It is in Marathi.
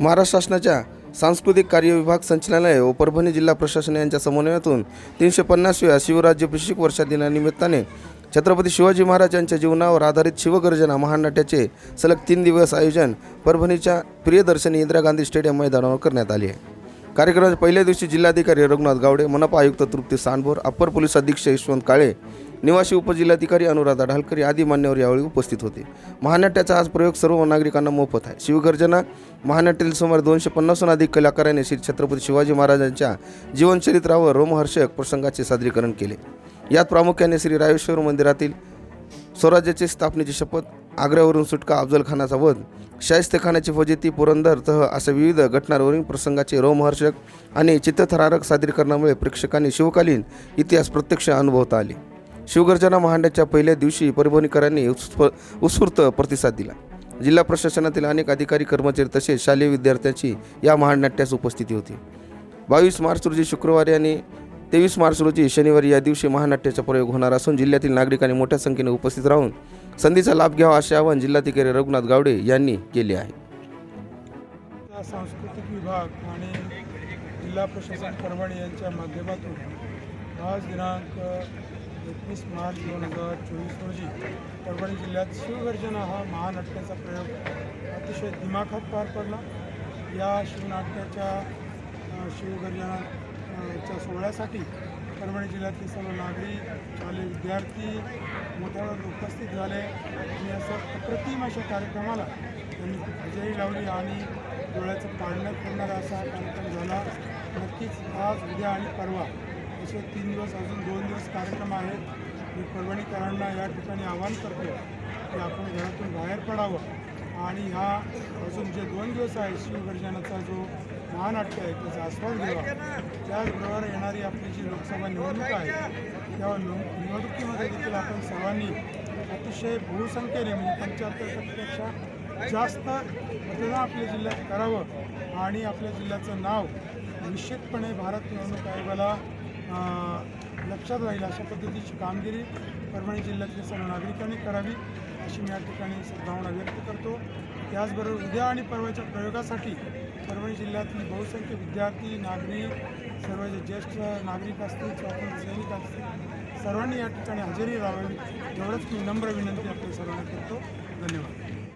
महाराष्ट्र शासनाच्या सांस्कृतिक कार्य विभाग संचालनालय व परभणी जिल्हा प्रशासन यांच्या समन्वयातून तीनशे पन्नासव्या शिवराज्याभिषेक वर्षा दिनानिमित्ताने छत्रपती शिवाजी महाराज यांच्या जीवनावर आधारित शिवगर्जना महानाट्याचे सलग तीन दिवस आयोजन परभणीच्या प्रियदर्शनी इंदिरा गांधी स्टेडियम मैदानावर करण्यात आले. आहे कार्यक्रमाच्या पहिल्या दिवशी जिल्हाधिकारी रघुनाथ गावडे मनपा आयुक्त तृप्ती सांडभोर अप्पर पोलीस अधीक्षक यशवंत काळे निवासी उपजिल्हाधिकारी अनुराधा ढालकर आदी मान्यवर यावेळी उपस्थित होते. महानाट्याचा आज प्रयोग सर्व नागरिकांना मोफत आहे. शिवगर्जना महानाट्यातील सुमारे दोनशे पन्नासहून अधिक कलाकारांनी श्री छत्रपती शिवाजी महाराजांच्या जीवनचरित्रावर रोमहर्षक प्रसंगाचे सादरीकरण केले. यात प्रामुख्याने श्री रायेश्वर मंदिरातील स्वराज्याची स्थापनेची शपथ आग्र्यावरून सुटका अफजल खानाचा वध शाहिस्तेखानाची फजिती पुरंदर तह अशा विविध घटनांवरील प्रसंगाचे रोमहर्षक आणि चित्तथरारक सादरीकरणामुळे प्रेक्षकांनी शिवकालीन इतिहास प्रत्यक्ष अनुभवता आले. शिवगर्जना महांड्याच्या पहिल्या दिवशी परभणीकरांनी उत्स्फ उत्स्फूर्त प्रतिसाद दिला. जिल्हा प्रशासनातील अनेक अधिकारी कर्मचारी तसेच शालेय विद्यार्थ्यांची या महानाट्यास उपस्थिती होती. बावीस मार्च रोजी शुक्रवारी आणि तेवीस मार्च रोजी शनिवारी या दिवशी महानाट्याचा प्रयोग होणार असून जिल्ह्यातील नागरिकांनी मोठ्या संख्येने उपस्थित राहून संधीचा लाभ घ्यावा असे आवाहन जिल्हाधिकारी रघुनाथ गावडे यांनी केले आहे. सांस्कृतिक विभाग आणि जिल्हा प्रशासन परभणी यांच्या माध्यमातून आज दिनांक एकवीस मार्च दोन हजार चोवीस रोजी परभणी जिल्ह्यात शिवगर्जना हा महानाट्याचा प्रयोग अतिशय दिमाखात पार पडला. या शिवनाट्याच्या शिवगर्जनाच्या सोहळ्यासाठी परभणी जिल्ह्यातले सर्व नागरिक शालेय विद्यार्थी मोठ्या प्रमाणात उपस्थित झाले आणि असं अप्रतिम अशा कार्यक्रमाला त्यांनी हजेरी लावली आणि डोळ्याचं पाडणं करणारा असा कार्यक्रम झाला. नक्कीच आज उद्या आणि परवा असे तीन दिवस अजून दोन दिवस कार्यक्रम आहेत. मी परभणीकरांना या ठिकाणी आवाहन करतो की आपण घरातून बाहेर पडावं. आणि ह्या अजून जे दोन दिवस आहे शिवगर्जनाचा जो महानाट्य आहे त्याचा आस्वाद घ्यावा. त्याचबरोबर येणारी आपली जी लोकसभा निवडणूक आहे त्या निवडणुकीमध्ये देखील आपण सर्वांनी अतिशय बहुसंख्येने म्हणजे पंच्याहत्तर टक्केपेक्षा जास्त मतदान आपल्या जिल्ह्यात करावं. आणि आपल्या जिल्ह्याचं नाव निश्चितपणे भारत निवडणूक आयोगाला लक्षात राहील अशा पद्धतीची कामगिरी परभणी जिल्ह्यातल्या सर्व नागरिकांनी करावी अशी मी या ठिकाणी सद्भावना व्यक्त करतो. त्याचबरोबर उद्या आणि परवाच्या प्रयोगासाठी परभणी जिल्ह्यातली बहुसंख्य विद्यार्थी नागरिक सर्व जे ज्येष्ठ नागरिक असतील स्वातंत्र्य सैनिक असतील सर्वांनी या ठिकाणी हजेरी लावावी. एवढंच मी नम्र विनंती आपल्या सर्वांना करतो. धन्यवाद.